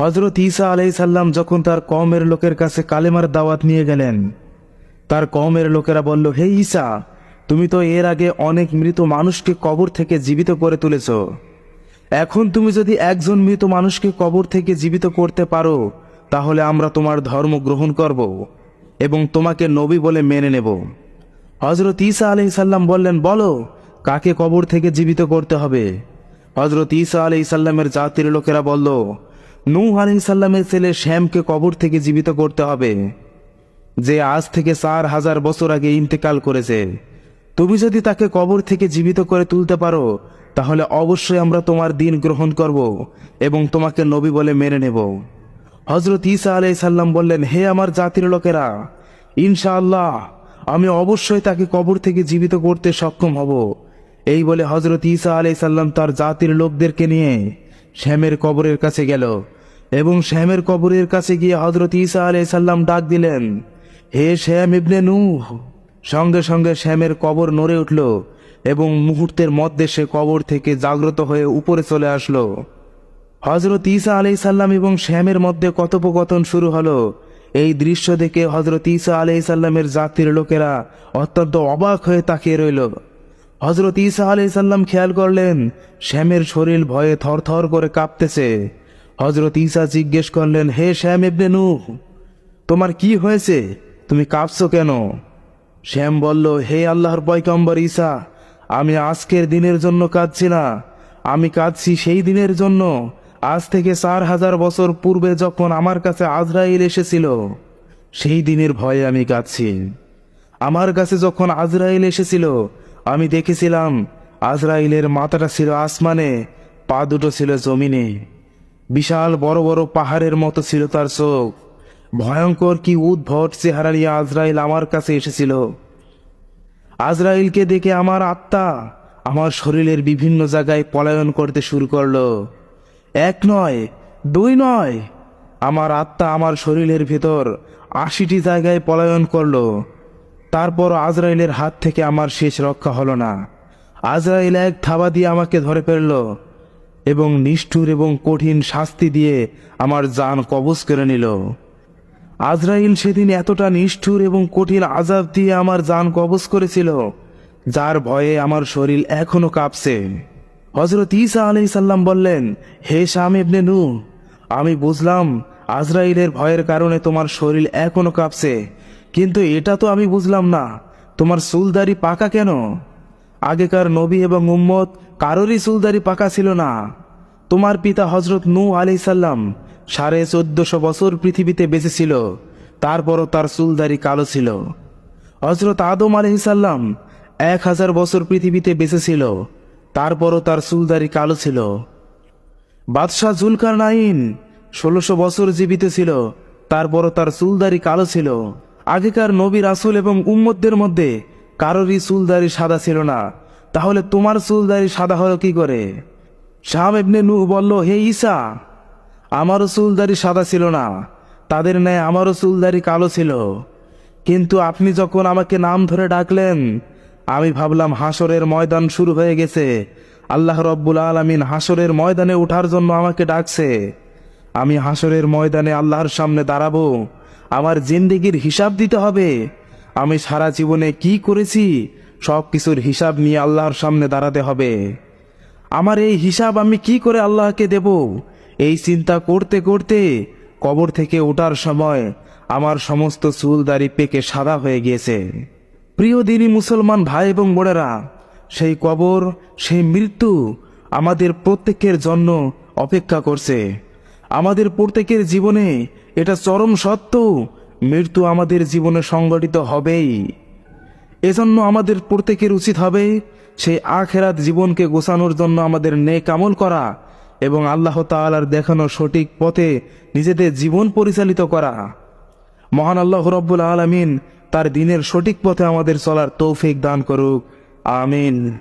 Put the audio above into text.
হজরত ঈসা আলাইসাল্লাম যখন তার কমের লোকের কাছে কালেমার দাওয়াত নিয়ে গেলেন, তার কমের লোকেরা বলল, হে ঈসা, তুমি তো এর আগে অনেক মৃত মানুষকে কবর থেকে জীবিত করে তুলেছ। এখন তুমি যদি একজন মৃত মানুষকে কবর থেকে জীবিত করতে পারো, তাহলে আমরা তোমার ধর্ম গ্রহণ করব এবং তোমাকে নবী বলে মেনে নেব। হজরত ঈসা আলাইসাল্লাম বললেন, বলো, কাকে কবর থেকে জীবিত করতে হবে? হজরত ঈসা আলাইসাল্লামের জাতির লোকেরা বলল নূহ আলাইসাল্লামের ছেলে শ্যামকে কবর থেকে জীবিত করতে হবে। যে আজ থেকে চার হাজার বছর আগে ইন্তেকাল করেছে। তুমি যদি তাকে কবর থেকে জীবিত করে তুলতে পারো, তাহলে অবশ্যই আমরা তোমার দিন গ্রহণ করব এবং তোমাকে নবী বলে মেনে নেব। হজরত ইসা আলাই সাল্লাম বললেন, হে আমার জাতির লোকেরা, ইনশাআল্লাহ আমি অবশ্যই তাকে কবর থেকে জীবিত করতে সক্ষম হব। এই বলে হজরত ঈসা আলাই সাল্লাম তার জাতির লোকদেরকে নিয়ে শ্যামের কবরের কাছে গেল। এবং শ্যামের কবরের কাছে গিয়ে হজরত ঈসা আলাই সাল্লাম ডাক দিলেন, হে শ্যাম ইবনে নূহ! সঙ্গে সঙ্গে শ্যামের কবর নড়ে উঠল এবং মুহূর্তের মধ্যে সে কবর থেকে জাগ্রত হয়ে উপরে চলে আসলো। হজরত ঈসা আলাই সাল্লাম এবং শ্যামের মধ্যে কথোপকথন শুরু হলো। এই দৃশ্য দেখে হজরত ঈসা আলাই সাল্লামের জাতির লোকেরা অত্যন্ত অবাক হয়ে তাকিয়ে রইল। হজরত ঈসা আলাই সাল্লাম খেয়াল করলেন, শ্যামের শরীর ভয়ে থরথর করে কাঁপতেছে। হজরত ঈসা জিজ্ঞেস করলেন, হে শ্যাম ইবনে নূহ, তোমার কি হয়েছে? তুমি কাঁপছো কেন? শ্যাম বলল, হে আল্লাহর পয়কম্বর ঈসা, আমি আজকের দিনের জন্য কাঁদছি না। আমি কাঁদছি সেই দিনের জন্য, আজ থেকে চার হাজার বছর পূর্বে যখন আমার কাছে আজরাইল এসেছিল, সেই দিনের ভয়ে আমি কাঁদছি। আমার কাছে যখন আজরাইল এসেছিল আমি দেখেছিলাম আজরাইলের মাথাটা ছিল আসমানে, পা দুটো ছিল জমিনে। বিশাল বড় বড় পাহাড়ের মতো ছিল তার চোখ। ভয়ঙ্কর কি উদ্ভট চেহারা নিয়ে আজরাইল আমার কাছে এসেছিল। আজরাইলকে দেখে আমার আত্মা আমার শরীরের বিভিন্ন জায়গায় পলায়ন করতে শুরু করল। এক নয়, দুই নয়, আমার আত্মা আমার শরীরের ভেতর আশিটি জায়গায় পলায়ন করল। তারপর আজরাইলের হাত থেকে আমার শেষ রক্ষা হলো না। আজরাইল এক থাবা দিয়ে আমাকে ধরে ফেলল এবং নিষ্ঠুর এবং কঠিন শাস্তি দিয়ে আমার জান কবজ করে নিল। আজরাইল সেদিন এতটা নিষ্ঠুর এবং কঠিন আজাব দিয়ে আমার জান কবজ করেছিল, যার ভয়ে আমার শরীর এখনও কাঁপছে। হজরত ঈসা আলাই সাল্লাম বললেন, হে শাম ইবনে নূ আমি বুঝলাম আজরাইলের ভয়ের কারণে তোমার শরীর এখনও কাঁপছে। কিন্তু এটা তো আমি বুঝলাম না। তোমার চুলদারি পাকা কেন? আগেকার নবী এবং উম্মত কারোরই চুলদারি পাকা ছিল না। তোমার পিতা হজরত নূ আলি সাল্লাম সাড়ে চোদ্দশো বছর পৃথিবীতে বেঁচে ছিল, তারপরও তার চুলদারি কালো ছিল। হজরত আদম আলহিসাল্লাম এক হাজার বছর পৃথিবীতে বেঁচে ছিল, তারপরও তার চুলদারি কালো ছিল। বাদশাহ জুলকার নাইন ষোলোশো বছর জীবিত ছিল, তারপরও তার চুলদারি কালো ছিল। আগেকার নবী রাসুল এবং উম্মতদের মধ্যে কারোরই চুলদারি সাদা ছিল না। তাহলে তোমার চুলদারি সাদা হলো কি করে? শাহ এমনি নূহ বলল, হে ঈসা, আমারও চুলদারি সাদা ছিল না। তাদের ন্যায় আমারও চুলদারি কালো ছিল। কিন্তু আপনি যখন আমাকে নাম ধরে ডাকলেন, আমি ভাবলাম হাসরের ময়দান শুরু হয়ে গেছে। আল্লাহ রব্বুল আলমিন হাসরের ময়দানে ওঠার জন্য আমাকে ডাকছে। আমি হাসরের ময়দানে আল্লাহর সামনে দাঁড়াবো। আমার জিন্দিগির হিসাব দিতে হবে। আমি সারা জীবনে কি করেছি, সব কিছুর হিসাব নিয়ে আল্লাহর সামনে দাঁড়াতে হবে। আমার এই হিসাব আমি কি করে আল্লাহকে দেব? এই চিন্তা করতে করতে কবর থেকে ওঠার সময় আমার সমস্ত চুল দাড়ি পেকে সাদা হয়ে গিয়েছে। প্রিয় দিনী মুসলমান ভাই এবং বোনেরা, সেই কবর, সেই মৃত্যু আমাদের প্রত্যেকের জন্য অপেক্ষা করছে। আমাদের প্রত্যেকের জীবনে এটা চরম সত্য। মৃত্যু আমাদের জীবনে সংগঠিত হবেই। এজন্য আমাদের প্রত্যেকের উচিত হবে সেই আখেরাত জীবনকে গোছানোর জন্য আমাদের নেক আমল করা এবং আল্লাহ তাআলার দেখানো সঠিক পথে নিজেদের জীবন পরিচালিত করা। মহান আল্লাহ রব্বুল আলমিন তার দিনের সঠিক পথে আমাদের চলার তৌফিক দান করুক। আমিন।